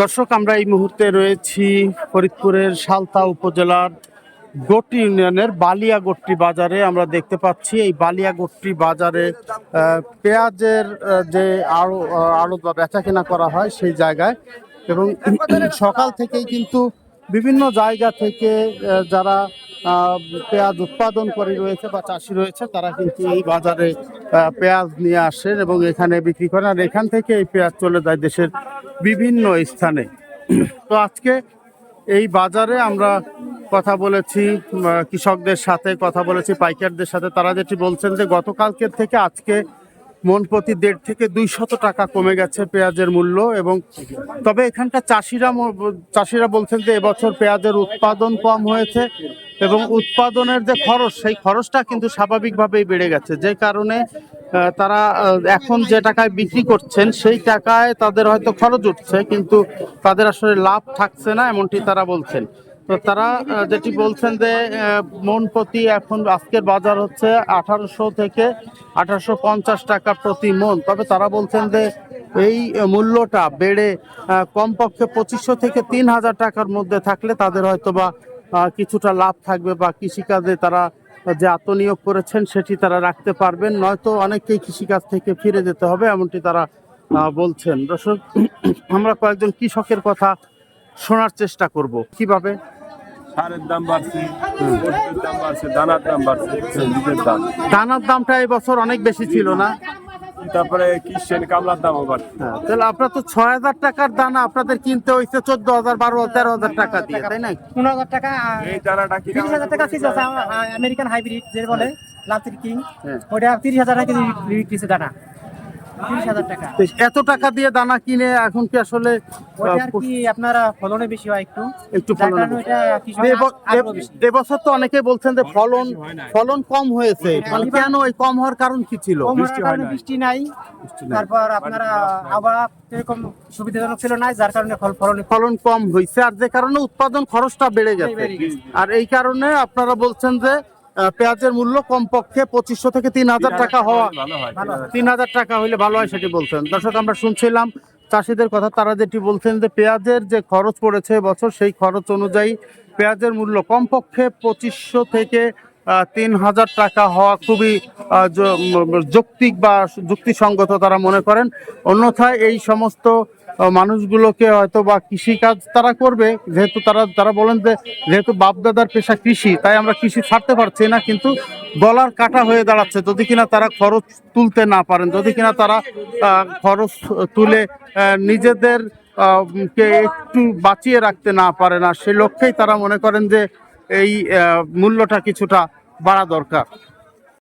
দর্শক, আমরা এই মুহূর্তে রয়েছি ফরিদপুরের সালতা উপজেলার গোটি ইউনিয়নের বালিয়া গোট্টি বাজারে। আমরা দেখতে পাচ্ছি এই বালিয়া গোট্টি বাজারে পেঁয়াজের যে আড়ো আড়ত বা বেচা কেনা করা হয় সেই জায়গায় এবং সকাল থেকেই কিন্তু বিভিন্ন জায়গা থেকে যারা পেঁয়াজ উৎপাদন করে রয়েছে বা চাষি রয়েছে, তারা কিন্তু এই বাজারে পেঁয়াজ নিয়ে আসেন এবং এখানে বিক্রি করেন। আর এখান থেকে এই পেঁয়াজ চলে যায় দেশের বিভিন্ন স্থানে। তো আজকে এই বাজারে আমরা কথা বলেছি কৃষকদের সাথে কথা বলেছি, পাইকারদের সাথে। তারা যেটি বলছেন যে গতকালকের থেকে আজকে মন প্রতি দেড় থেকে দুই শত টাকা কমে গেছে পেঁয়াজের মূল্য এবং তবে এখানকার চাষিরা চাষিরা বলছেন যে এবছর পেঁয়াজের উৎপাদন কম হয়েছে এবং উৎপাদনের যে খরচ, সেই খরচটা কিন্তু স্বাভাবিকভাবেই বেড়ে গেছে। যে কারণে তারা এখন যে টাকায় বিক্রি করছেন, সেই টাকায় তাদের হয়তো খরচ উঠছে, কিন্তু তাদের আসলে লাভ থাকছে না, এমনটি তারা বলছেন। তো তারা যেটি বলছেন যে মন প্রতি এখন আজকের বাজার হচ্ছে আঠারোশো থেকে আঠারোশো পঞ্চাশ টাকা প্রতি মন। তবে তারা বলছেন যে, এই মূল্যটা বেড়ে কমপক্ষে পঁচিশশো থেকে তিন হাজার টাকার মধ্যে থাকলে তাদের হয়তো বা কিছুটা লাভ থাকবে বা কৃষিকাজে তারা যে আত্মনিয়োগ করেছেন সেটি তারা রাখতে পারবেন। নয়তো অনেককেই কৃষিকাজ থেকে ফিরে যেতে হবে এমনটি তারা বলছেন। দর্শক, আমরা কয়েকজন কৃষকের কথা শোনার চেষ্টা করব। কীভাবে? সারের দাম বাড়ছে ওষুধের দাম বাড়ছে দানার দাম বাড়ছে বীজের দাম। দানার দামটা এই বছর অনেক বেশি ছিল না? তারপরে কিষেন কামলার দামও বাড়ছে। হ্যাঁ, তাহলে আপনার তো ছয় হাজার টাকার দানা আপনাদের কিনতে হয়েছে চোদ্দ হাজার বারো হাজার তেরো হাজার টাকা দিয়ে তাই না পনেরো হাজার টাকা এই দানাটা কি তিরিশ হাজার টাকা ফিস আছে আমেরিকান হাইব্রিড যে বলে লাভতির কিং হ্যাঁ। ওটা তিরিশ হাজার টাকা বিক্রি দানা তিরিশ হাজার টাকা তো এত টাকা দিয়ে দানা কিনে এখন কি আসলে আপনারা ফলনে বেশি হয় একটু। একটু এবছর তো অনেকে বলছেন যে ফলন ফলন কম হয়েছে। মানে কেন এই কম হওয়ার কারণ কি ছিল? বৃষ্টি নাই। তারপর আপনার আবহাওয়া এরকম সুবিধাজনক ছিল না যার কারণে ফল ফলন ফলন কম হয়েছে। আর যে কারণে উৎপাদন খরচটা বেড়ে গেছে। আর এই কারণে আপনারা বলছেন যে পেঁয়াজের মূল্য কমপক্ষে পঁচিশশো থেকে তিন হাজার টাকা হওয়া তিন হাজার টাকা হইলে ভালো হয় সেটি বলছেন। দর্শক আমরা শুনছিলাম চাষিদের কথা তারা যেটি বলছেন যে পেঁয়াজের যে খরচ পড়েছে বছর সেই খরচ অনুযায়ী পেঁয়াজের মূল্য কমপক্ষে পঁচিশশো থেকে তিন হাজার টাকা হওয়া খুবই যৌক্তিক বা যুক্তিসঙ্গত তারা মনে করেন। অন্যথায় এই সমস্ত মানুষগুলোকে হয়তো বা কৃষিকাজ তারা করবে, যেহেতু তারা তারা বলেন যে, যেহেতু বাপদাদার পেশা কৃষি, তাই আমরা কৃষি ছাড়তে পারছি না, কিন্তু গলার কাটা হয়ে দাঁড়াচ্ছে। যদি কিনা তারা খরচ তুলতে না পারেন, যদি কিনা তারা খরচ তুলে নিজেদের কে একটু বাঁচিয়ে রাখতে না পারে না, সে লক্ষ্যেই তারা মনে করেন যে এই মূল্যটা কিছুটা বাড়া দরকার।